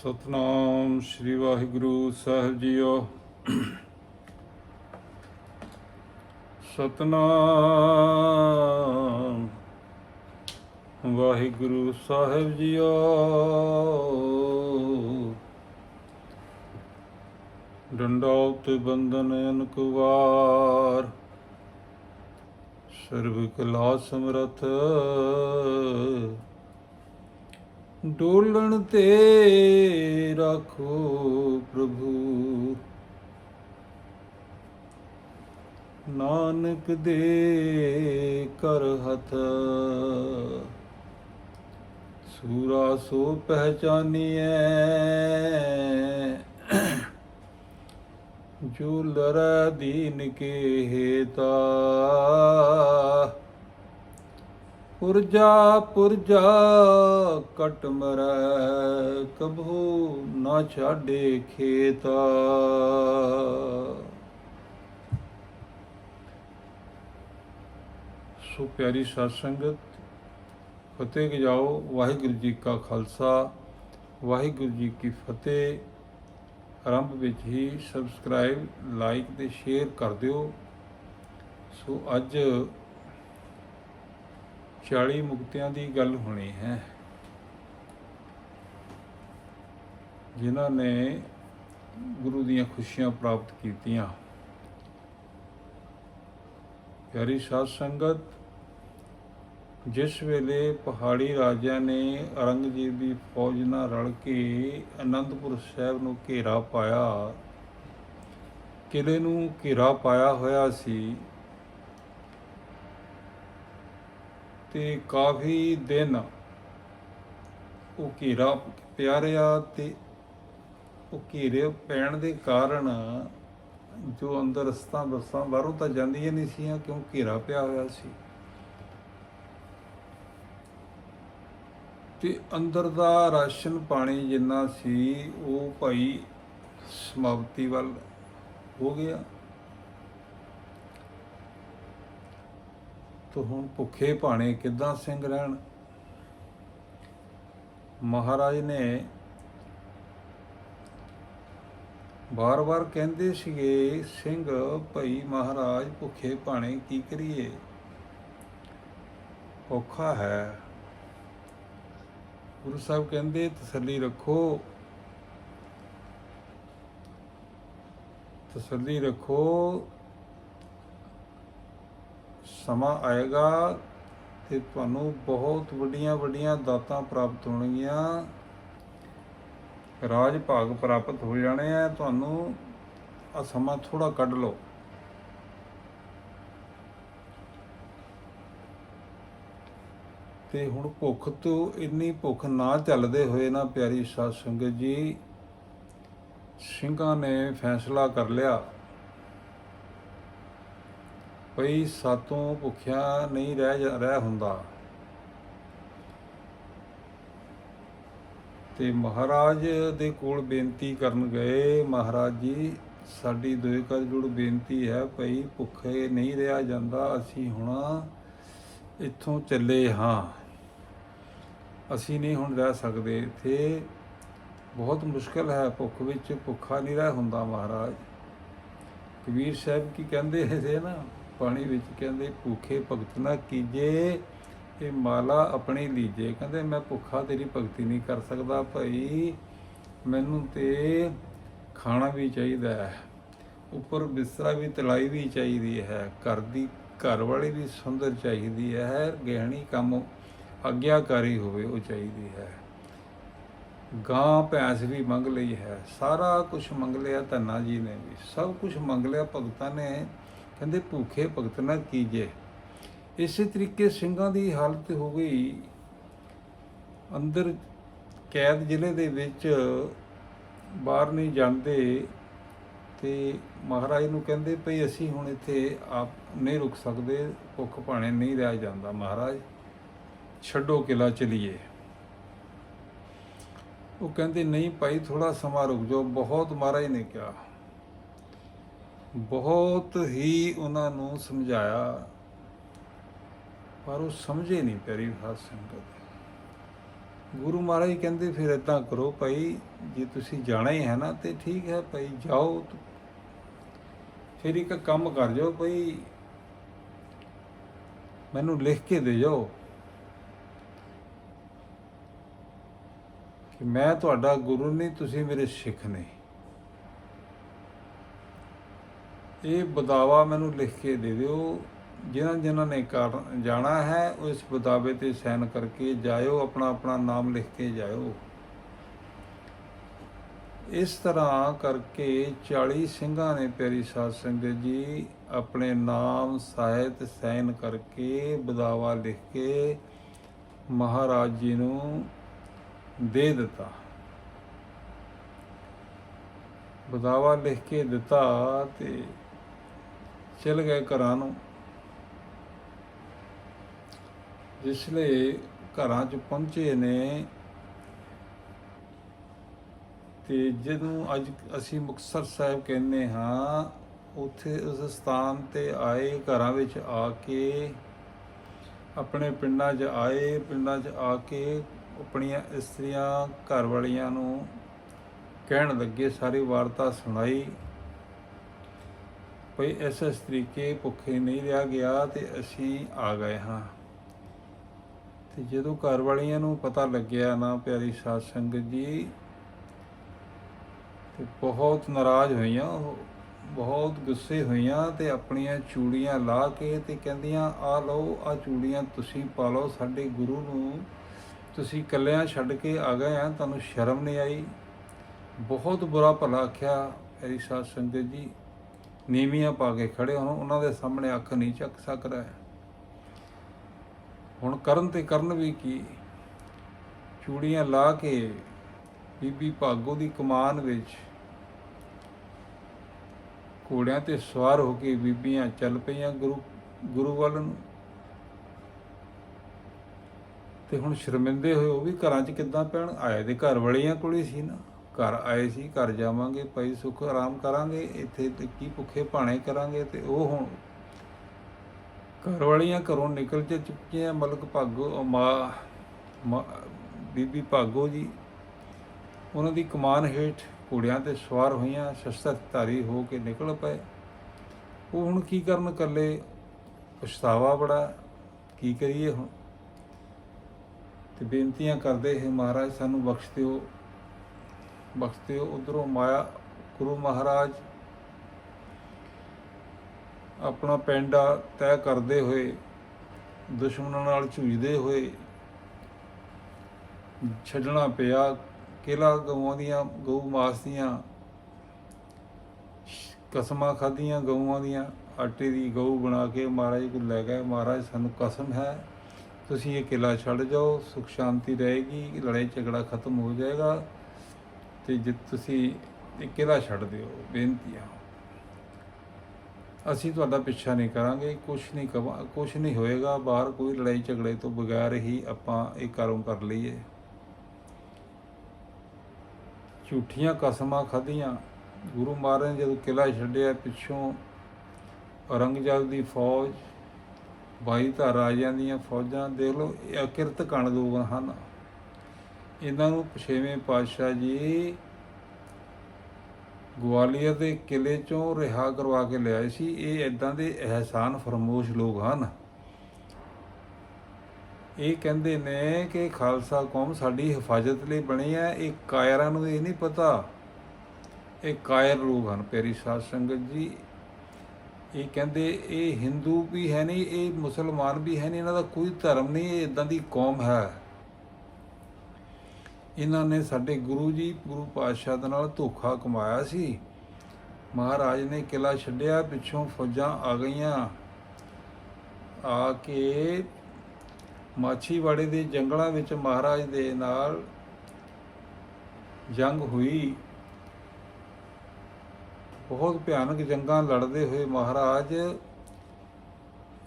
ਸਤਨਾਮ ਸ੍ਰੀ ਵਾਹਿਗੁਰੂ ਸਾਹਿਬ ਜੀਓ। ਸਤਨਾਮ ਵਾਹਿਗੁਰੂ ਸਾਹਿਬ ਜੀਓ। ਡੰਡਾਉਤ ਬੰਦਨ ਅਨਕ ਵਾਰ ਸਰਬ ਕਲਾ ਸਮਰਥ ਡੋਲਣ ਤੇ ਰੱਖੋ ਪ੍ਰਭੂ। ਨਾਨਕ ਦੇ ਕਰ ਹੱਥ, ਸੂਰਾ ਸੋ ਪਹਿਚਾਨੀਐ। ਜੋ ਲਰੈ ਦੀਨ ਕੇ ਹੇਤਾ ਪੁਰਜਾ ਪੁਰਜਾ, ਕਟ ਮਰੈ, ਕਬਹੂ ਨਾ ਛਾਡੇ ਖੇਤਾ। ਸੋ ਪਿਆਰੀ ਸਾਧ ਸੰਗਤ ਫਤਿਹ ਗਜਾਓ, ਵਾਹਿਗੁਰੂ ਜੀ ਕਾ ਖਾਲਸਾ, ਵਾਹਿਗੁਰੂ ਜੀ ਕੀ ਫਤਿਹ। ਆਰੰਭ ਵਿੱਚ ਹੀ ਸਬਸਕ੍ਰਾਈਬ, ਲਾਈਕ ਤੇ ਸ਼ੇਅਰ ਕਰ ਦਿਓ। ਸੋ ਅੱਜ 40 ਮੁਕਤਿਆਂ ਦੀ ਗੱਲ ਹੋਣੀ ਹੈ। ਜਿਨ੍ਹਾਂ ਨੇ ਗੁਰੂ ਦੀਆਂ ਖੁਸ਼ੀਆਂ ਪ੍ਰਾਪਤ ਕੀਤੀਆਂ। ਪਿਆਰੀ ਸਾਧ ਸੰਗਤ, ਜਿਸ ਵੇਲੇ ਪਹਾੜੀ ਰਾਜਿਆਂ ਨੇ ਔਰੰਗਜ਼ੇਬ ਦੀ ਫੌਜ ਨਾਲ ਰਲ ਕੇ ਅਨੰਦਪੁਰ ਸਾਹਿਬ ਨੂੰ ਘੇਰਾ ਪਾਇਆ ਕਿਲੇ ਨੂੰ ਘੇਰਾ ਪਾਇਆ ਹੋਇਆ ਸੀ ਤੇ ਕਾਫੀ ਦਿਨ ਉਹ ਘੇਰਾ ਪਿਆ ਰਿਹਾ ਤੇ ਉਹ ਘੇਰੇ ਪੈਣ ਦੇ ਕਾਰਨ ਜੋ ਅੰਦਰ ਰਸਤਾ ਬੱਸਾਂ ਬਾਹਰੋਂ ਤਾਂ ਜਾਂਦੀਆਂ ਨਹੀਂ ਸੀਆਂ, ਕਿਉਂ ਘੇਰਾ ਪਿਆ ਹੋਇਆ ਸੀ? ਤੇ ਅੰਦਰ ਦਾ ਰਾਸ਼ਨ ਪਾਣੀ ਜਿੰਨਾ ਸੀ, ਉਹ ਭਾਈ ਸਮਾਪਤੀ ਵੱਲ ਹੋ ਗਿਆ। ਤੋ ਹੁਣ ਭੁੱਖੇ ਭਾਣੇ ਕਿੱਦਾਂ ਸਿੰਘ ਰਹਿਣ? ਮਹਾਰਾਜ ਨੇ ਬਾਰ-ਬਾਰ ਕਹਿੰਦੇ ਸੀਗੇ, ਸਿੰਘ, ਭਈ ਮਹਾਰਾਜ, ਭੁੱਖੇ ਭਾਣੇ ਕੀ ਕਰੀਏ? ਔਖਾ ਹੈ। ਗੁਰੂ ਸਾਹਿਬ ਕਹਿੰਦੇ, ਤਸੱਲੀ ਰੱਖੋ। ਤਸੱਲੀ ਰੱਖੋ। ਸਮਾਂ ਆਏਗਾ ਤੇ ਤੁਹਾਨੂੰ ਬਹੁਤ ਵੱਡੀਆਂ ਵੱਡੀਆਂ ਦਾਤਾਂ ਪ੍ਰਾਪਤ ਹੋਣਗੀਆਂ। ਰਾਜ ਭਾਗ ਪ੍ਰਾਪਤ ਹੋ ਜਾਣੇ ਆ। ਤੁਹਾਨੂੰ ਆ ਸਮਾਂ ਥੋੜਾ ਕੱਢ ਲਓ। ਤੇ ਹੁਣ ਭੁੱਖ ਤੋਂ ਇੰਨੀ ਭੁੱਖ ਨਾ ਚੱਲਦੇ ਹੋਏ ਨਾ ਪਿਆਰੀ ਸਾਧ ਸੰਗਤ ਜੀ, ਸਿੰਘਾਂ ਨੇ ਫੈਸਲਾ ਕਰ ਲਿਆ। ਭਈ ਸਾਤੋਂ ਭੁੱਖਿਆ ਨਹੀਂ ਰਹਿ ਜਾ- ਰਹਿ ਹੁੰਦਾ। ਤੇ ਮਹਾਰਾਜ ਦੇ ਕੋਲ ਬੇਨਤੀ ਕਰਨ ਗਏ, ਮਹਾਰਾਜ ਜੀ, ਸਾਡੀ ਦੋਏ ਕਰ ਜੁੜ ਬੇਨਤੀ ਹੈ, ਭਈ ਭੁੱਖੇ ਨਹੀਂ ਰਿਹਾ ਜਾਂਦਾ, ਅਸੀਂ ਹੁਣ ਇੱਥੋਂ ਚੱਲੇ ਹਾਂ। ਅਸੀਂ ਨਹੀਂ ਹੁਣ ਰਹਿ ਸਕਦੇ, ਇੱਥੇ ਬਹੁਤ ਮੁਸ਼ਕਲ ਹੈ, ਭੁੱਖ ਵਿੱਚ ਭੁੱਖਾ ਨਹੀਂ ਰਹਿ ਹੁੰਦਾ ਮਹਾਰਾਜ। ਕਬੀਰ ਸਾਹਿਬ ਕੀ ਕਹਿੰਦੇ ਸੀ ਨਾ? ਪਾਣੀ ਵਿੱਚ ਕਹਿੰਦੇ, ਭੁੱਖੇ ਭਗਤ ਨਾ ਕੀਜੇ, ਇਹ ਮਾਲਾ ਆਪਣੀ ਲੀਜੇ। ਕਹਿੰਦੇ, ਮੈਂ ਭੁੱਖਾ ਤੇਰੀ ਭਗਤੀ ਨਹੀਂ ਕਰ ਸਕਦਾ ਭਾਈ। ਮੈਨੂੰ ਤੇ ਖਾਣਾ ਵੀ ਚਾਹੀਦਾ ਹੈ, ਉੱਪਰ ਬਿਸਤਰਾ ਵੀ, ਤਲਾਈ ਵੀ ਚਾਹੀਦੀ ਹੈ, ਘਰ ਦੀ, ਘਰ ਵਾਲੀ ਵੀ ਸੁੰਦਰ ਚਾਹੀਦੀ ਹੈ, ਗਹਿਣੀ ਕੰਮ ਆਗਿਆਕਾਰੀ ਹੋਵੇ, ਉਹ ਚਾਹੀਦੀ ਹੈ। ਗਾਂ ਭੈਂਸ ਵੀ ਮੰਗ ਲਈ ਹੈ, ਸਾਰਾ ਕੁਝ ਮੰਗ ਲਿਆ ਧੰਨਾ ਜੀ ਨੇ ਵੀ। ਸਭ ਕੁਝ ਮੰਗ ਲਿਆ ਭਗਤਾਂ ਨੇ। ਕਹਿੰਦੇ ਭੂਖੇ ਭਗਤ ਨਾ ਕੀਜੇ। ਇਸੇ ਤਰੀਕੇ ਸਿੰਘਾਂ ਦੀ ਹਾਲਤ ਹੋ ਗਈ। ਅੰਦਰ ਕੈਦ ਜ਼ਿਲ੍ਹੇ ਦੇ ਵਿੱਚ ਬਾਹਰ ਨਹੀਂ ਜਾਂਦੇ ਤੇ ਮਹਾਰਾਜ ਨੂੰ ਕਹਿੰਦੇ ਭਈ ਅਸੀਂ ਹੁਣ ਇੱਥੇ ਆਪ ਨਹੀਂ ਰੁਕ ਸਕਦੇ, ਭੁੱਖ ਭਾਣੇ ਨਹੀਂ ਰਹਿ ਜਾਂਦਾ ਮਹਾਰਾਜ, ਛੱਡੋ ਕਿਲਾ ਚਲੀਏ। ਉਹ ਕਹਿੰਦੇ, ਨਹੀਂ ਭਾਈ ਥੋੜਾ ਸਮਾਂ ਰੁਕ ਜਾਓ। ਬਹੁਤ ਮਹਾਰਾਜ ਨੇ ਕਿਹਾ। ਬਹੁਤ ਹੀ ਉਹਨਾਂ ਨੂੰ ਸਮਝਾਇਆ, ਪਰ ਉਹ ਸਮਝੇ ਨਹੀਂ ਪਿਆਰੀ ਸਾਧ ਸੰਗਤ। ਗੁਰੂ ਮਹਾਰਾਜ ਕਹਿੰਦੇ, ਫਿਰ ਇਦਾਂ ਕਰੋ ਭਾਈ, ਜੇ ਤੁਸੀਂ ਜਾਣਾ ਹੀ ਹੈ ਨਾ, ਤੇ ਠੀਕ ਹੈ ਭਾਈ, ਜਾਓ ਫਿਰ ਇੱਕ ਕੰਮ ਕਰ ਜਾਓ ਭਾਈ, ਮੈਨੂੰ ਲਿਖ ਕੇ ਦੇ ਜਾਓ ਕਿ ਮੈਂ ਤੁਹਾਡਾ ਗੁਰੂ ਨਹੀਂ, ਤੁਸੀਂ ਮੇਰੇ ਸਿੱਖ ਨੇ ਇਹ ਬਦਾਵਾ ਮੈਨੂੰ ਲਿਖ ਕੇ ਦੇ ਦਿਓ। ਜਿਨ੍ਹਾਂ ਜਿਨ੍ਹਾਂ ਨੇ ਕਰ ਜਾਣਾ ਹੈ, ਉਹ ਇਸ ਬਦਾਵੇ ਤੇ ਸਾਈਨ ਕਰਕੇ ਜਾਇਓ, ਆਪਣਾ ਆਪਣਾ ਨਾਮ ਲਿਖ ਕੇ ਜਾਇਓ। ਇਸ ਤਰ੍ਹਾਂ ਕਰਕੇ 40 ਸਿੰਘਾਂ ਨੇ ਪਿਆਰੀ ਸਾਧ ਸੰਗਤ ਜੀ ਆਪਣੇ ਨਾਮ ਸਾਹਿਤ ਸਾਈਨ ਕਰਕੇ ਬਦਾਵਾ ਲਿਖ ਕੇ ਮਹਾਰਾਜ ਜੀ ਨੂੰ ਦੇ ਦਿੱਤਾ। ਬਦਾਵਾ ਲਿਖ ਕੇ ਦਿੱਤਾ ਤੇ ਚਲ ਗਏ ਘਰਾਂ ਨੂੰ। ਜਿਸ ਲਈ ਘਰਾਂ 'ਚ ਪਹੁੰਚੇ ਨੇ। ਤੇ ਜਦੋਂ ਅੱਜ ਅਸੀਂ ਮੁਕਤਸਰ ਸਾਹਿਬ ਕਹਿੰਦੇ ਹਾਂ, ਉੱਥੇ ਉਸ ਸਥਾਨ ਤੇ ਆਏ, ਘਰਾਂ ਵਿੱਚ ਆ ਕੇ, ਆਪਣੇ ਪਿੰਡਾਂ 'ਚ ਆਏ, ਪਿੰਡਾਂ 'ਚ ਆ ਕੇ ਆਪਣੀਆਂ ਇਸਤਰੀਆਂ, ਘਰ ਵਾਲੀਆਂ ਨੂੰ ਕਹਿਣ ਲੱਗੇ, ਸਾਰੀ ਵਾਰਤਾ ਸੁਣਾਈ। ਭਈ ਇਸ ਇਸ ਤਰੀਕੇ ਭੁੱਖੇ ਨਹੀਂ ਰਿਹਾ ਗਿਆ ਤੇ ਅਸੀਂ ਆ ਗਏ ਹਾਂ। ਤੇ ਜਦੋਂ ਘਰ ਵਾਲੀਆਂ ਨੂੰ ਪਤਾ ਲੱਗਿਆ, ਨਾ ਪਿਆਰੀ ਸਾਧ ਸੰਗਤ ਜੀ, ਤੇ ਬਹੁਤ ਨਾਰਾਜ਼ ਹੋਈਆਂ, ਉਹ ਬਹੁਤ ਗੁੱਸੇ ਹੋਈਆਂ ਤੇ ਆਪਣੀਆਂ ਚੂੜੀਆਂ ਲਾ ਕੇ ਤੇ ਕਹਿੰਦੀਆਂ, ਆ ਲਓ, ਆ ਚੂੜੀਆਂ ਤੁਸੀਂ ਪਾ ਲਓ, ਸਾਡੇ ਗੁਰੂ ਨੂੰ ਤੁਸੀਂ ਇਕੱਲਿਆਂ ਛੱਡ ਕੇ ਆ ਗਏ ਆ, ਤੁਹਾਨੂੰ ਸ਼ਰਮ ਨਹੀਂ ਆਈ? ਬਹੁਤ ਬੁਰਾ ਭਲਾ ਆਖਿਆ ਪਿਆਰੀ ਸਾਧ ਸੰਗਤ ਜੀ। ਨੀਵੀਆਂ ਪਾ ਕੇ ਖੜੇ ਹੋਣ, ਉਹਨਾਂ ਦੇ ਸਾਹਮਣੇ ਅੱਖ ਨਹੀਂ ਚੱਕ ਸਕਦਾ ਹੈ। ਹੁਣ ਕਰਨ ਤੇ ਕਰਨ ਵੀ ਕੀ? ਚੂੜੀਆਂ ਲਾ ਕੇ ਬੀਬੀ ਭਾਗੋ ਦੀ ਕਮਾਨ ਵਿੱਚ ਘੋੜਿਆਂ ਤੇ ਸਵਾਰ ਹੋ ਕੇ ਬੀਬੀਆਂ ਚੱਲ ਪਈਆਂ ਗੁਰੂ ਗੁਰੂ ਵੱਲ ਨੂੰ। ਤੇ ਹੁਣ ਸ਼ਰਮਿੰਦੇ ਹੋਏ ਉਹ ਵੀ ਘਰਾਂ 'ਚ ਕਿੱਦਾਂ ਪੈਣ? ਆਏ ਦੇ ਘਰ ਵਾਲੀਆਂ ਕੋਲ ਹੀ ਸੀ ਨਾ। ਘਰ ਆਏ ਸੀ, ਘਰ ਜਾਵਾਂਗੇ, ਭਾਈ ਸੁੱਖ ਆਰਾਮ ਕਰਾਂਗੇ, ਇੱਥੇ ਤੇ ਕੀ ਭੁੱਖੇ ਭਾਣੇ ਕਰਾਂਗੇ ਤੇ ਉਹ ਹੁਣ ਘਰ ਵਾਲੀਆਂ ਘਰੋਂ ਨਿਕਲ ਕੇ ਚੁੱਕੀਆਂ ਮਲਕ ਭਾਗੋ ਮਾ, ਮਾ- ਬੀਬੀ ਭਾਗੋ ਜੀ। ਉਹਨਾਂ ਦੀ ਕਮਾਨ ਹੇਠ ਘੋੜਿਆਂ ਤੇ ਸਵਾਰ ਹੋਈਆਂ ਸ਼ਸਤਰ ਧਾਰੀ ਹੋ ਕੇ ਨਿਕਲ ਪਏ। ਉਹ ਹੁਣ ਕੀ ਕਰਨ ਇਕੱਲੇ? ਪਛਤਾਵਾ ਬੜਾ, ਕੀ ਕਰੀਏ ਹੁਣ? ਤੇ ਬੇਨਤੀਆਂ ਕਰਦੇ ਹੈ ਮਹਾਰਾਜ, ਸਾਨੂੰ ਬਖਸ਼ ਦਿਓ। ਬਖਸ਼ਦੇ ਹੋ, ਉਧਰੋਂ ਮਾਇਆ, ਗੁਰੂ ਮਹਾਰਾਜ ਆਪਣਾ ਪੈਂਡਾ ਤੈਅ ਕਰਦੇ ਹੋਏ, ਦੁਸ਼ਮਣਾਂ ਨਾਲ ਝੂਝਦੇ ਹੋਏ, ਛੱਡਣਾ ਪਿਆ ਕਿਲਾ ਗਊਆਂ ਦੀਆਂ, ਗਊ ਮਾਸ ਦੀਆਂ, ਕਸਮਾਂ ਖਾਧੀਆਂ ਗਊਆਂ ਦੀਆਂ, ਆਟੇ ਦੀ ਗਊ ਬਣਾ ਕੇ ਮਹਾਰਾਜ ਕੋਲ ਲੈ ਗਏ। ਮਹਾਰਾਜ, ਸਾਨੂੰ ਕਸਮ ਹੈ, ਤੁਸੀਂ ਇਹ ਕਿਲਾ ਛੱਡ ਜਾਓ ਸੁਖ ਸ਼ਾਂਤੀ ਰਹੇਗੀ ਲੜਾਈ ਝਗੜਾ ਖਤਮ ਹੋ ਜਾਏਗਾ। ਤੇ ਜੇ ਤੁਸੀਂ ਇਹ ਕਿਲਾ ਛੱਡ ਦਿਓ ਬੇਨਤੀਆਂ ਅਸੀਂ ਤੁਹਾਡਾ ਪਿੱਛਾ ਨਹੀਂ ਕਰਾਂਗੇ ਕੁਝ ਨਹੀਂ ਕਵਾ ਕੁਝ ਨਹੀਂ ਹੋਏਗਾ, ਬਾਹਰ ਕੋਈ ਲੜਾਈ ਝਗੜੇ ਤੋਂ ਬਗੈਰ ਹੀ ਆਪਾਂ ਇਹ ਕਾਰੋਂ ਕਰ ਲਈਏ। ਝੂਠੀਆਂ ਕਸਮਾਂ ਖਾਧੀਆਂ। ਗੁਰੂ ਮਹਾਰਾਜ ਨੇ ਜਦੋਂ ਕਿਲਾ ਛੱਡਿਆ, ਪਿੱਛੋਂ ਔਰੰਗਜ਼ੇਬ ਦੀ ਫੌਜ, ਬਾਈ ਧਾਰ ਰਾਜਿਆਂ ਦੀਆਂ ਫੌਜਾਂ, ਦੇਖ ਲਓ, ਇਹ ਅਕਿਰਤ ਕਣ ਲੋਕ ਹਨ। ਇਹਨਾਂ ਨੂੰ ਪਛੇਵੇਂ ਪਾਤਸ਼ਾਹ ਜੀ ਗਵਾਲੀਅਰ ਦੇ ਕਿਲੇ ਚੋਂ ਰਿਹਾ ਕਰਵਾ ਕੇ ਲਿਆਏ ਸੀ। ਇਹ ਇਦਾਂ ਦੇ ਅਹਿਸਾਨ ਫਰਮੋਸ਼ ਲੋਕ ਹਨ। ਇਹ ਕਹਿੰਦੇ ਨੇ ਕਿ ਖਾਲਸਾ ਕੌਮ ਸਾਡੀ ਹਿਫਾਜ਼ਤ ਲਈ ਬਣੀ ਹੈ। ਇਹ ਕਾਇਰਾਂ ਨੂੰ ਇਹ ਨਹੀਂ ਪਤਾ। ਇਹ ਕਾਇਰ ਲੋਕ ਹਨ ਪਿਆਰੀ ਸਾਧ ਸੰਗਤ ਜੀ। ਇਹ ਕਹਿੰਦੇ ਇਹ ਹਿੰਦੂ ਵੀ ਹੈ ਨਹੀਂ, ਇਹ ਮੁਸਲਮਾਨ ਵੀ ਹੈ ਨਹੀਂ, ਇਹਨਾਂ ਦਾ ਕੋਈ ਧਰਮ ਨਹੀਂ, ਇਹ ਇਦਾਂ ਦੀ ਕੌਮ ਹੈ। ਇਹਨਾਂ ਨੇ ਸਾਡੇ ਗੁਰੂ ਜੀ, ਗੁਰੂ ਪਾਤਸ਼ਾਹ ਦੇ ਨਾਲ ਧੋਖਾ ਕਮਾਇਆ ਸੀ। ਮਹਾਰਾਜ ਨੇ ਕਿਲਾ ਛੱਡਿਆ, ਪਿੱਛੋਂ ਫੌਜਾਂ ਆ ਗਈਆਂ। ਆ ਕੇ ਮਾਛੀਵਾੜੇ ਦੇ ਜੰਗਲਾਂ ਵਿੱਚ ਮਹਾਰਾਜ ਦੇ ਨਾਲ ਜੰਗ ਹੋਈ। ਬਹੁਤ ਭਿਆਨਕ ਜੰਗਾਂ ਲੜਦੇ ਹੋਏ ਮਹਾਰਾਜ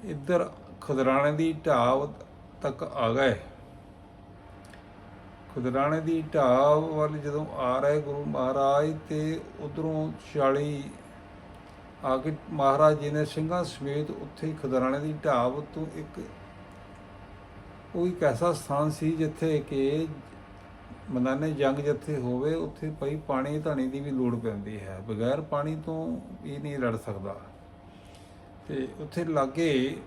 ਇੱਧਰ ਖਦਰਾਣੇ ਦੀ ਢਾਬ ਤੱਕ ਆ ਗਏ। ਖੁਦਰਾਣੇ ਦੀ ਢਾਬ ਵੱਲ ਜਦੋਂ ਆ ਰਹੇ ਗੁਰੂ ਮਹਾਰਾਜ ਤੇ ਉਧਰੋਂ 40 ਆ ਕੇ ਮਹਾਰਾਜ ਜੀ ਨੇ ਸਿੰਘਾਂ ਸਮੇਤ ਉੱਥੇ ਹੀ ਖੁਦਰਾਣੇ ਦੀ ਢਾਬ ਤੋਂ ਇੱਕ ਉਹ ਇੱਕ ਐਸਾ ਸਥਾਨ ਸੀ ਜਿੱਥੇ ਕਿ ਮੈਦਾਨੇ ਜੰਗ ਜਿੱਥੇ ਹੋਵੇ, ਉੱਥੇ ਭਾਈ ਪਾਣੀ ਧਾਣੀ ਦੀ ਵੀ ਲੋੜ ਪੈਂਦੀ ਹੈ। ਬਗੈਰ ਪਾਣੀ ਤੋਂ ਇਹ ਨਹੀਂ ਲੜ ਸਕਦਾ। ਤੇ ਉੱਥੇ ਲਾਗੇ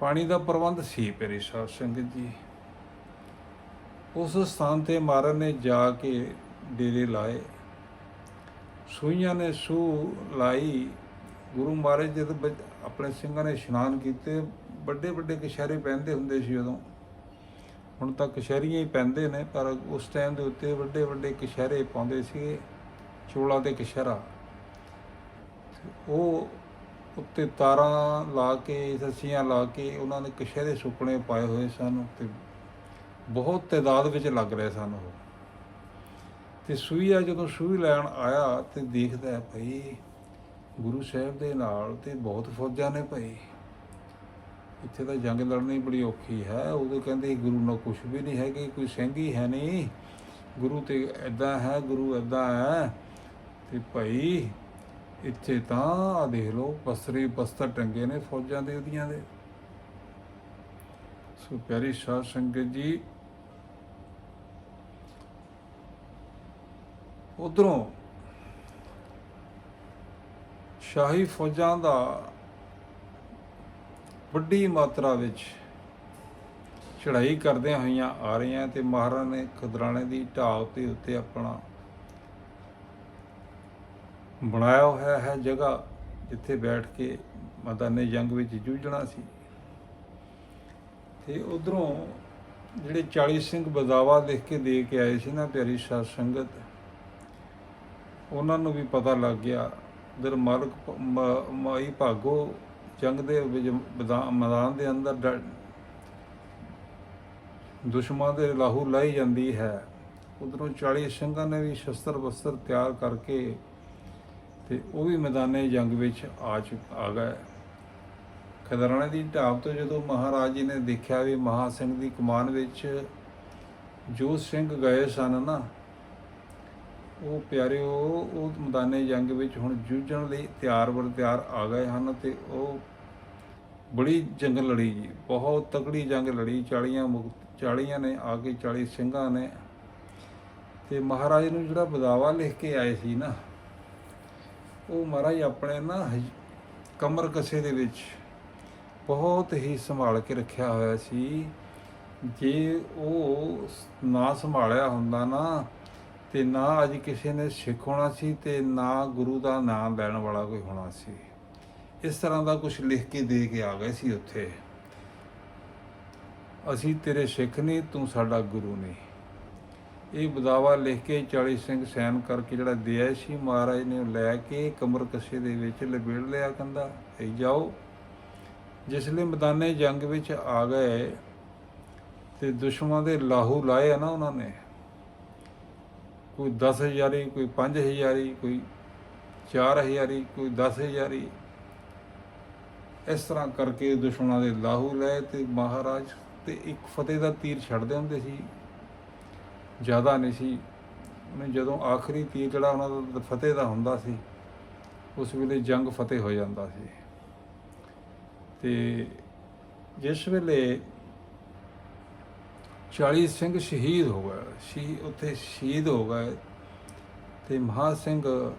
ਪਾਣੀ ਦਾ ਪ੍ਰਬੰਧ ਸੀ ਪੇਰੀ ਸਾਧ ਸੰਗਤ ਜੀ। ਉਸ ਸਥਾਨ ਤੇ ਮਹਾਰਾਜ ਨੇ ਜਾ ਕੇ ਡੇਰੇ ਲਾਏ। ਸੂਈਆਂ ਨੇ ਸੂ ਲਾਈ। ਗੁਰੂ ਮਹਾਰਾਜ ਜਦ ਆਪਣੇ ਸਿੰਘਾਂ ਨੇ ਇਸ਼ਨਾਨ ਕੀਤੇ, ਵੱਡੇ ਵੱਡੇ ਕਸ਼ਹਿਰੇ ਪਹਿਨਦੇ ਹੁੰਦੇ ਸੀ ਉਦੋਂ। ਹੁਣ ਤਾਂ ਕਸ਼ਹਿਰੀਆਂ ਹੀ ਪਹਿਨਦੇ ਨੇ, ਪਰ ਉਸ ਟਾਈਮ ਦੇ ਉੱਤੇ ਵੱਡੇ ਵੱਡੇ ਕਸ਼ਹਿਰੇ ਪਾਉਂਦੇ ਸੀਗੇ, ਚੋਲਾ ਦੇ ਕਸ਼ਹਿਰਾ ਉਹ ਉੱਤੇ ਤਾਰਾਂ ਲਾ ਕੇ, ਸੱਸੀਆਂ ਲਾ ਕੇ ਉਹਨਾਂ ਨੇ ਕਸ਼ਹਿਰੇ ਸੁੱਕਣੇ ਪਾਏ ਹੋਏ ਸਨ ਤੇ ਬਹੁਤ ਤਾਦਾਦ ਵਿੱਚ ਲੱਗ ਰਹੇ ਸਨ ਉਹ। ਤੇ ਸੂਈਆ ਜਦੋਂ ਸੂਈ ਲੈਣ ਆਇਆ ਤੇ ਦੇਖਦਾ ਹੈ ਭਈ ਗੁਰੂ ਸਾਹਿਬ ਦੇ ਨਾਲ ਤੇ ਬਹੁਤ ਫੌਜਾਂ ਨੇ ਭਈ। ਇੱਥੇ ਤਾਂ ਜੰਗ ਲੜਨੀ ਬੜੀ ਔਖੀ ਹੈ। ਉਹਦੇ ਕਹਿੰਦੇ ਗੁਰੂ ਨਾਲ ਕੁਝ ਵੀ ਨਹੀਂ ਹੈਗੀ, ਕੋਈ ਸਿੰਘ ਹੀ ਹੈ ਨਹੀਂ। ਗੁਰੂ ਤੇ ਐਦਾਂ ਹੈ, ਗੁਰੂ ਐਦਾਂ ਹੈ। ਤੇ ਭਾਈ ਇੱਥੇ ਤਾਂ ਆਹ ਦੇਖ ਲਓ ਬਸਰੇ ਬਸਤਰ ਟੰਗੇ ਨੇ ਫੌਜਾਂ ਦੇ ਉਹਦੀਆਂ ਦੇ। ਸੋ ਪਿਆਰੀ ਸਾਧ ਸੰਗਤ ਜੀ ਉਧਰੋਂ ਸ਼ਾਹੀ ਫੌਜਾਂ ਦਾ ਵੱਡੀ ਮਾਤਰਾ ਵਿੱਚ ਚੜ੍ਹਾਈ ਕਰਦਿਆਂ ਹੋਈਆਂ ਆ ਰਹੀਆਂ ਤੇ ਮਹਾਰਾਜ ਨੇ ਖਦਰਾਣੇ ਦੀ ਢਾਬ ਤੇ ਉੱਤੇ ਆਪਣਾ ਬਣਾਇਆ ਹੋਇਆ ਹੈ ਜਗ੍ਹਾ ਜਿੱਥੇ ਬੈਠ ਕੇ ਮੈਦਾਨੇ ਜੰਗ ਵਿੱਚ ਜੂਝਣਾ ਸੀ। ਤੇ ਉਧਰੋਂ ਜਿਹੜੇ 40 ਸਿੰਘ ਬਜ਼ਾਵਾ ਲਿਖ ਕੇ ਦੇ ਕੇ ਆਏ ਸੀ ਨਾ ਪਿਆਰੀ ਸਾਧ ਸੰਗਤ ਉਹਨਾਂ ਨੂੰ ਵੀ ਪਤਾ ਲੱਗ ਗਿਆ। ਦਰ ਮਾਲਕ ਮਾਈ ਭਾਗੋ ਜੰਗ ਦੇ ਮੈਦਾਨ ਦੇ ਅੰਦਰ ਡ- ਦੁਸ਼ਮਣ ਦੇ ਲਾਹੂ ਲਾਈ ਜਾਂਦੀ ਹੈ। ਉਧਰੋਂ 40 ਸਿੰਘਾਂ ਨੇ ਵੀ ਸ਼ਸਤਰ ਵਸਤਰ ਤਿਆਰ ਕਰਕੇ ਤੇ ਉਹ ਵੀ ਮੈਦਾਨੇ ਜੰਗ ਵਿੱਚ ਆ ਚੁੱਕ, ਆ ਗਏ। ਖਦਰਾਣੇ ਦੀ ਢਾਬ ਤੋਂ ਜਦੋਂ ਮਹਾਰਾਜ ਜੀ ਨੇ ਦੇਖਿਆ ਵੀ ਮਹਾ ਸਿੰਘ ਦੀ ਕਮਾਨ ਵਿੱਚ ਜੋ ਸਿੰਘ ਗਏ ਸਨ ਨਾ ਉਹ ਪਿਆਰਿਓ, ਉਹ ਮੈਦਾਨੇ ਜੰਗ ਵਿੱਚ ਹੁਣ ਜੂਝਣ ਲਈ ਤਿਆਰ ਵਰ ਤਿਆਰ ਆ ਗਏ ਹਨ ਤੇ ਉਹ ਬੜੀ ਜੰਗ ਲੜੀ ਜੀ। ਬਹੁਤ ਤਕੜੀ ਜੰਗ ਲੜੀ। 40 40 ਨੇ ਆ ਕੇ 40 ਸਿੰਘਾਂ ਨੇ ਤੇ ਮਹਾਰਾਜ ਨੂੰ ਜਿਹੜਾ ਬਦਾਵਾ ਲਿਖ ਕੇ ਆਏ ਸੀ ਨਾ, ਉਹ ਮਹਾਰਾਜ ਆਪਣੇ ਨਾ ਹਜ- ਕਮਰ ਕਸੇ ਦੇ ਵਿੱਚ ਬਹੁਤ ਹੀ ਸੰਭਾਲ ਕੇ ਰੱਖਿਆ ਹੋਇਆ ਸੀ। ਜੇ ਉਹ ਨਾ ਸੰਭਾਲਿਆ ਹੁੰਦਾ ਨਾ ਤੇ ਨਾ ਅੱਜ ਕਿਸੇ ਨੇ ਸਿੱਖ ਹੋਣਾ ਸੀ ਤੇ ਨਾ ਗੁਰੂ ਦਾ ਨਾਮ ਲੈਣ ਵਾਲਾ ਕੋਈ ਹੋਣਾ ਸੀ। ਇਸ ਤਰ੍ਹਾਂ ਦਾ ਕੁਝ ਲਿਖ ਕੇ ਦੇ ਕੇ ਆ ਗਏ ਸੀ ਉੱਥੇ। ਅਸੀਂ ਤੇਰੇ ਸਿੱਖ ਨਹੀਂ ਤੂੰ ਸਾਡਾ ਗੁਰੂ ਨਹੀਂ ਇਹ ਬਦਾਵਾ ਲਿਖ ਕੇ 40 ਸਿੰਘ ਸੈਨ ਕਰਕੇ ਜਿਹੜਾ ਦਿਆ ਸੀ, ਮਹਾਰਾਜ ਨੇ ਉਹ ਲੈ ਕੇ ਕਮਰ ਕਸੇ ਦੇ ਵਿੱਚ ਲਪੇੜ ਲਿਆ ਕਹਿੰਦਾ ਐ ਜਾਓ। ਜਿਸ ਲਈ ਮੈਦਾਨੇ ਜੰਗ ਵਿੱਚ ਆ ਗਏ ਤੇ ਦੁਸ਼ਮਣਾਂ ਦੇ ਲਾਹੂ ਲਾਏ ਆ ਨਾ ਉਹਨਾਂ ਨੇ। ਕੋਈ 10000 ਕੋਈ 5000 ਕੋਈ 4000 ਕੋਈ 10000 ਇਸ ਤਰ੍ਹਾਂ ਕਰਕੇ ਦੁਸ਼ਮਣਾਂ ਦੇ ਲਾਹੂ ਲਏ ਤੇ ਮਹਾਰਾਜ ਤੇ ਇੱਕ ਫਤਿਹ ਦਾ ਤੀਰ ਛੱਡਦੇ ਹੁੰਦੇ ਸੀ। ਜ਼ਿਆਦਾ ਨਹੀਂ ਸੀ। ਉਹਨੇ ਜਦੋਂ ਆਖਰੀ ਤੀਰ ਜਿਹੜਾ ਉਹਨਾਂ ਦਾ, ਫਤਿਹ ਦਾ ਹੁੰਦਾ ਸੀ, ਉਸ ਵੇਲੇ ਜੰਗ ਫਤਿਹ ਹੋ ਜਾਂਦਾ ਸੀ। ਤੇ ਜਿਸ ਵੇਲੇ 40 ਸਿੰਘ ਸ਼ਹੀਦ ਹੋ ਗਏ। ਸ਼ਹੀ ਉੱਥੇ ਸ਼ਹੀਦ ਹੋ ਗਏ ਤੇ ਮਹਾ ਸਿੰਘ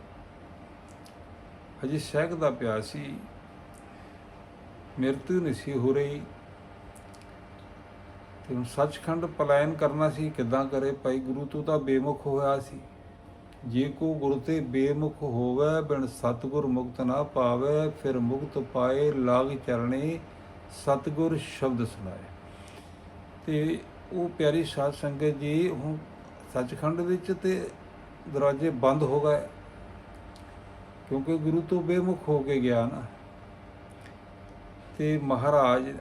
ਹਜੇ ਸਹਿਕਦਾ ਪਿਆ ਸੀ। ਮਰਤੂ ਨਹੀਂ ਸੀ ਹੋ ਰਹੀ। ਤੇ ਹੁਣ ਸੱਚਖੰਡ ਪਲਾਇਨ ਕਰਨਾ ਸੀ, ਕਿੱਦਾਂ ਕਰੇ? ਭਾਈ ਗੁਰੂ ਤੋਂ ਤਾਂ ਬੇਮੁਖ ਹੋਇਆ ਸੀ। ਜੇ ਕੋ ਗੁਰੂ ਤੇ ਬੇਮੁਖ ਹੋਵੇ, ਬਿਨ ਸਤਗੁਰ ਮੁਕਤ ਨਾ ਪਾਵੇ, ਫਿਰ ਮੁਕਤ ਪਾਏ ਲਾਗ ਚਰਣੇ, ਸਤਗੁਰ ਸ਼ਬਦ ਸੁਣਾਏ। ਤੇ ਉਹ ਪਿਆਰੀ ਸਾਧ ਸੰਗਤ ਜੀ, ਹੁਣ ਸੱਚਖੰਡ ਵਿੱਚ ਤੇ ਦਰਵਾਜ਼ੇ ਬੰਦ ਹੋ ਗਏ। ਕਿਉਂਕਿ ਗੁਰੂ ਤੋਂ ਬੇਮੁਖ ਹੋ ਕੇ ਗਿਆ ਨਾ। ਤੇ ਮਹਾਰਾਜ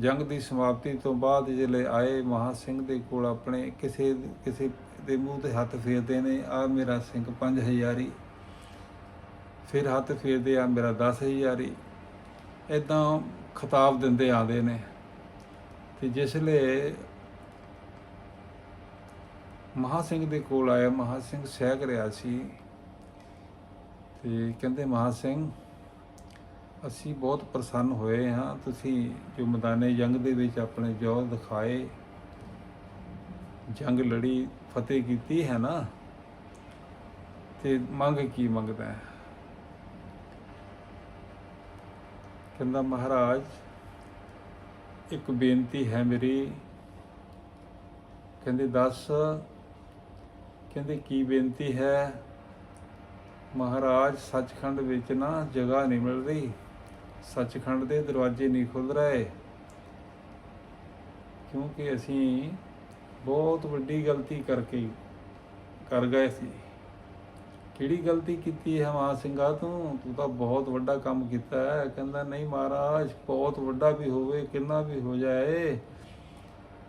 ਜੰਗ ਦੀ ਸਮਾਪਤੀ ਤੋਂ ਬਾਅਦ ਜਿਹੜੇ ਆਏ ਮਹਾ ਸਿੰਘ ਦੇ ਕੋਲ ਆਪਣੇ ਕਿਸੇ ਕਿਸੇ ਦੇ ਮੂੰਹ ਤੇ ਹੱਥ ਫੇਰਦੇ ਨੇ ਆ ਮੇਰਾ ਸਿੰਘ 5000 ਫਿਰ ਹੱਥ ਫੇਰਦੇ ਆ ਮੇਰਾ 10000 ਇਦਾਂ ਖਿਤਾਬ ਦਿੰਦੇ ਆਉਂਦੇ ਨੇ। ਤੇ ਜਿਸ ਲਈ ਮਹਾ ਸਿੰਘ ਦੇ ਕੋਲ ਆਇਆ ਮਹਾ ਸਿੰਘ ਸਹਿਕ ਰਿਹਾ ਸੀ ਤੇ ਕਹਿੰਦੇ ਮਹਾ ਸਿੰਘ ਅਸੀਂ ਬਹੁਤ ਪ੍ਰਸੰਨ ਹੋਏ ਹਾਂ। ਤੁਸੀਂ ਜੋ ਮੈਦਾਨੇ ਜੰਗ ਦੇ ਵਿੱਚ ਆਪਣੇ ਜੋਰ ਦਿਖਾਏ, ਜੰਗ ਲੜੀ ਫਤਿਹ ਕੀਤੀ ਹੈ ਨਾ? ਤੇ ਮੰਗ ਕੀ ਮੰਗਦਾ ਹੈ? ਕਹਿੰਦਾ, ਮਹਾਰਾਜ, ਇੱਕ ਬੇਨਤੀ ਹੈ ਮੇਰੀ। ਕਹਿੰਦੇ, ਦੱਸ ਕਹਿੰਦੇ, ਕੀ ਬੇਨਤੀ ਹੈ ਮਹਾਰਾਜ, ਸੱਚਖੰਡ ਵਿੱਚ ਨਾ ਜਗ੍ਹਾ ਨਹੀਂ ਮਿਲ ਰਹੀ ਸੱਚਖੰਡ ਦੇ ਦਰਵਾਜ਼ੇ ਨਹੀਂ ਖੁੱਲ ਰਹੇ। ਕਿਉਂਕਿ ਅਸੀਂ ਬਹੁਤ ਵੱਡੀ ਗਲਤੀ ਕਰਕੇ ਕਰ ਗਏ ਸੀ। ਕਿਹੜੀ ਗਲਤੀ ਕੀਤੀ ਹੈ ਮਾਂ ਸਿੰਘਾ ਤੂੰ? ਤੂੰ ਤਾਂ ਬਹੁਤ ਵੱਡਾ ਕੰਮ ਕੀਤਾ ਹੈ। ਕਹਿੰਦਾ, ਨਹੀਂ ਮਹਾਰਾਜ, ਬਹੁਤ ਵੱਡਾ ਵੀ ਹੋਵੇ, ਕਿੰਨਾ ਵੀ ਹੋ ਜਾਏ।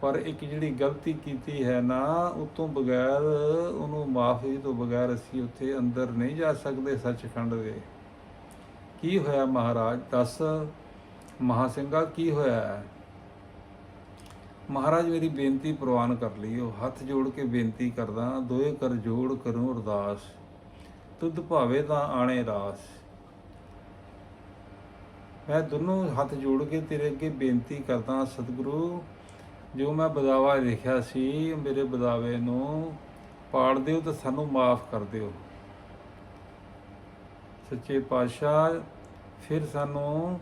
ਪਰ ਇੱਕ ਜਿਹੜੀ ਗਲਤੀ ਕੀਤੀ ਹੈ ਨਾ, ਉਤੋਂ ਬਗੈਰ ਉਹਨੂੰ ਮਾਫੀ ਤੋਂ ਬਗੈਰ ਅਸੀਂ ਉੱਥੇ ਅੰਦਰ ਨਹੀਂ ਜਾ ਸਕਦੇ ਸੱਚਖੰਡ ਦੇ। ਕੀ ਹੋਇਆ ਮਹਾਰਾਜ? ਦੱਸ। ਮਹਾਸਿੰਘਾ ਕੀ ਹੋਇਆ? ਹੈ? ਮਹਾਰਾਜ ਮੇਰੀ ਬੇਨਤੀ ਪ੍ਰਵਾਨ ਕਰ ਲਈਓ। ਹੱਥ ਜੋੜ ਕੇ ਬੇਨਤੀ ਕਰਦਾ, ਦੋਏ ਕਰ ਜੋੜ ਕਰੂੰ ਅਰਦਾਸ। ਤੁਧ ਭਾਵੇ ਤਾਂ ਆਣੇ ਰਾਸ। ਮੈਂ ਦੋਨੋਂ ਹੱਥ ਜੋੜ ਕੇ ਤੇਰੇ ਅੱਗੇ ਬੇਨਤੀ ਕਰਦਾ, ਸਤਿਗੁਰੂ ਜੋ ਮੈਂ ਬਦਾਵਾ ਲਿਖਿਆ ਸੀ, ਮੇਰੇ ਬਦਾਵੇ ਨੂੰ ਪਾੜ ਦਿਓ ਤੇ ਸਾਨੂੰ ਮਾਫ ਕਰ ਦਿਓ। ਸੱਚੇ ਪਾਤਸ਼ਾਹ, ਫਿਰ ਸਾਨੂੰ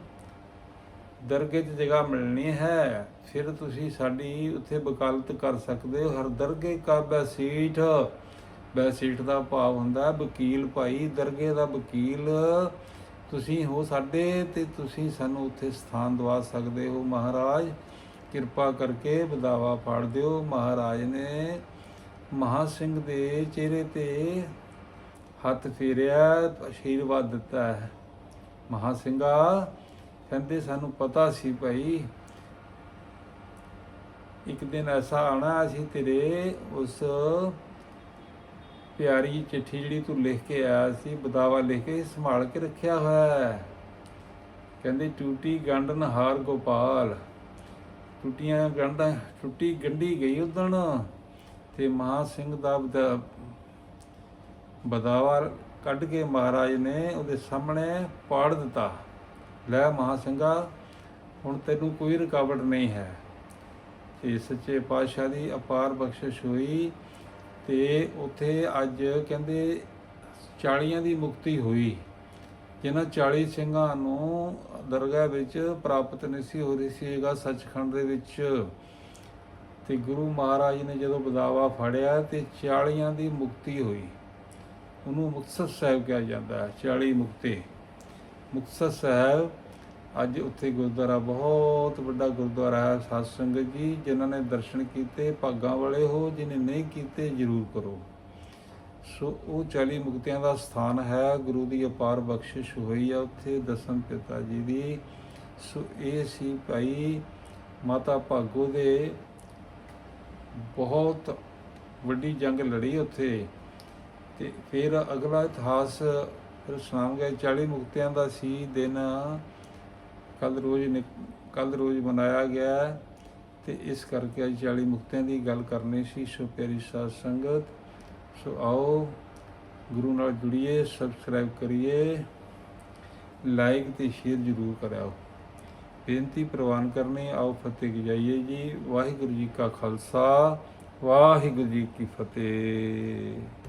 ਦਰਗਹਿ 'ਚ ਜਗ੍ਹਾ ਮਿਲਣੀ ਹੈ। ਫਿਰ ਤੁਸੀਂ ਸਾਡੀ ਉੱਥੇ ਵਕਾਲਤ ਕਰ ਸਕਦੇ ਹੋ। ਹਰ ਦਰਗਹਿ ਕਾ ਬੈਸੀਠ। ਬੈਸੀਠ ਦਾ ਭਾਵ ਹੁੰਦਾ ਵਕੀਲ ਭਾਈ, ਦਰਗਹਿ ਦਾ ਵਕੀਲ। ਤੁਸੀਂ ਹੋ ਸਾਡੇ ਤੇ ਤੁਸੀਂ ਸਾਨੂੰ ਉੱਥੇ ਸਥਾਨ ਦਵਾ ਸਕਦੇ ਹੋ ਮਹਾਰਾਜ। ਕਿਰਪਾ ਕਰਕੇ ਬਦਾਵਾ ਪਾੜ ਦਿਓ। ਮਹਾਰਾਜ ਨੇ ਮਹਾ ਸਿੰਘ ਦੇ ਚਿਹਰੇ ਤੇ ਹੱਥ ਫੇਰਿਆ, ਆਸ਼ੀਰਵਾਦ ਦਿੱਤਾ ਹੈ। ਮਹਾ ਸਿੰਘਾ ਕਹਿੰਦੇ, ਸਾਨੂੰ ਪਤਾ ਸੀ ਭਾਈ ਇੱਕ ਦਿਨ ਐਸਾ ਆਣਾ ਅਸੀਂ ਤੇਰੇ ਉਸ ਪਿਆਰੀ ਚਿੱਠੀ ਜਿਹੜੀ ਤੂੰ ਲਿਖ ਕੇ ਆਇਆ ਸੀ ਬਦਾਵਾ ਲਿਖ ਕੇ ਸੰਭਾਲ ਕੇ ਰੱਖਿਆ ਹੋਇਆ ਹੈ। ਕਹਿੰਦੇ, ਟੂਟੀ ਗੰਢਨ ਹਾਰ ਗੋਪਾਲ ਟੁੱਟੀਆਂ ਗੰਢਾਂ, ਟੁੱਟੀ ਗੰਢੀ ਗਈ ਉਦਣ ਤੇ ਮਹਾ ਸਿੰਘ ਦਾ ਬਦਾ- ਬਦਾਵਾ ਕੱਢ ਕੇ ਮਹਾਰਾਜ ਨੇ ਉਹਦੇ ਸਾਹਮਣੇ ਪਾੜ ਦਿੱਤਾ। ਲੈ ਮਹਾ ਸਿੰਘਾ, ਹੁਣ ਤੈਨੂੰ ਕੋਈ ਰੁਕਾਵਟ ਨਹੀਂ ਹੈ। ਤੇ ਸੱਚੇ ਪਾਤਸ਼ਾਹ ਦੀ ਅਪਾਰ ਬਖਸ਼ਿਸ਼ ਹੋਈ ਤੇ ਉੱਥੇ ਅੱਜ ਕਹਿੰਦੇ 40 ਦੀ ਮੁਕਤੀ ਹੋਈ। ਜਿਨ੍ਹਾਂ 40 ਸਿੰਘਾਂ ਨੂੰ ਦਰਗਾਹ ਵਿੱਚ ਪ੍ਰਾਪਤ ਨਹੀਂ ਸੀ ਹੋ ਰਹੀ ਸੀਗਾ ਸੱਚਖੰਡ ਦੇ ਵਿੱਚ। ਤੇ ਗੁਰੂ ਮਹਾਰਾਜ ਨੇ ਜਦੋਂ ਬਦਾਵਾ ਫੜਿਆ ਤੇ 40 ਦੀ ਮੁਕਤੀ ਹੋਈ। ਉਹਨੂੰ ਮੁਕਤਸਰ ਸਾਹਿਬ ਕਿਹਾ ਜਾਂਦਾ ਹੈ 40 ਮੁਕਤੇ। ਮੁਕਤਸਰ ਸਾਹਿਬ ਅੱਜ ਉੱਥੇ ਗੁਰਦੁਆਰਾ, ਬਹੁਤ ਵੱਡਾ ਗੁਰਦੁਆਰਾ ਹੈ, ਸਾਧ ਸੰਗਤ ਜੀ, ਜਿਨ੍ਹਾਂ ਨੇ ਦਰਸ਼ਨ ਕੀਤੇ, ਭਾਗਾਂ ਵਾਲੇ ਹੋ ਜਿਨੇ ਨਹੀਂ ਕੀਤੇ, ਜਰੂਰ ਕਰੋ। ਸੋ ਉਹ 40 ਮੁਕਤਿਆਂ ਦਾ ਸਥਾਨ ਹੈ, ਗੁਰੂ ਦੀ ਅਪਾਰ ਬਖਸ਼ਿਸ਼ ਹੋਈ ਆ ਉੱਥੇ ਦਸਮ ਪਿਤਾ ਜੀ ਦੀ। ਸੋ ਇਹ ਸੀ ਭਾਈ ਮਾਤਾ ਭਾਗੋ ਦੇ ਬਹੁਤ ਵੱਡੀ ਜੰਗ ਲੜੀ ਉੱਥੇ। ਤੇ ਫਿਰ ਅਗਲਾ ਇਤਿਹਾਸ ਫਿਰ ਸੁਣਾਵਾਂਗੇ 40 ਮੁਕਤਿਆਂ ਦਾ ਸੀ ਦਿਨ ਕੱਲ ਰੋਜ਼ ਕੱਲ ਰੋਜ਼ ਮਨਾਇਆ ਗਿਆ। ਹੈ ਤੇ ਇਸ ਕਰਕੇ ਅੱਜ 40 ਮੁਕਤਿਆਂ ਦੀ ਗੱਲ ਕਰਨੀ ਸੀ। ਸੋ ਪਿਆਰੀ ਸਾਧ ਸੰਗਤ ਸੋ ਆਓ ਗੁਰੂ ਨਾਲ ਜੁੜੀਏ ਸਬਸਕ੍ਰਾਈਬ ਕਰੀਏ ਲਾਈਕ ਤੇ ਸ਼ੇਅਰ ਜ਼ਰੂਰ ਕਰਿਓ। ਬੇਨਤੀ ਪ੍ਰਵਾਨ ਕਰਨੀ, ਆਓ ਫਤਿਹ ਕੀ ਜੀ। ਵਾਹਿਗੁਰੂ ਜੀ ਕਾ ਖਾਲਸਾ, ਵਾਹਿਗੁਰੂ ਜੀ ਕੀ ਫਤਿਹ।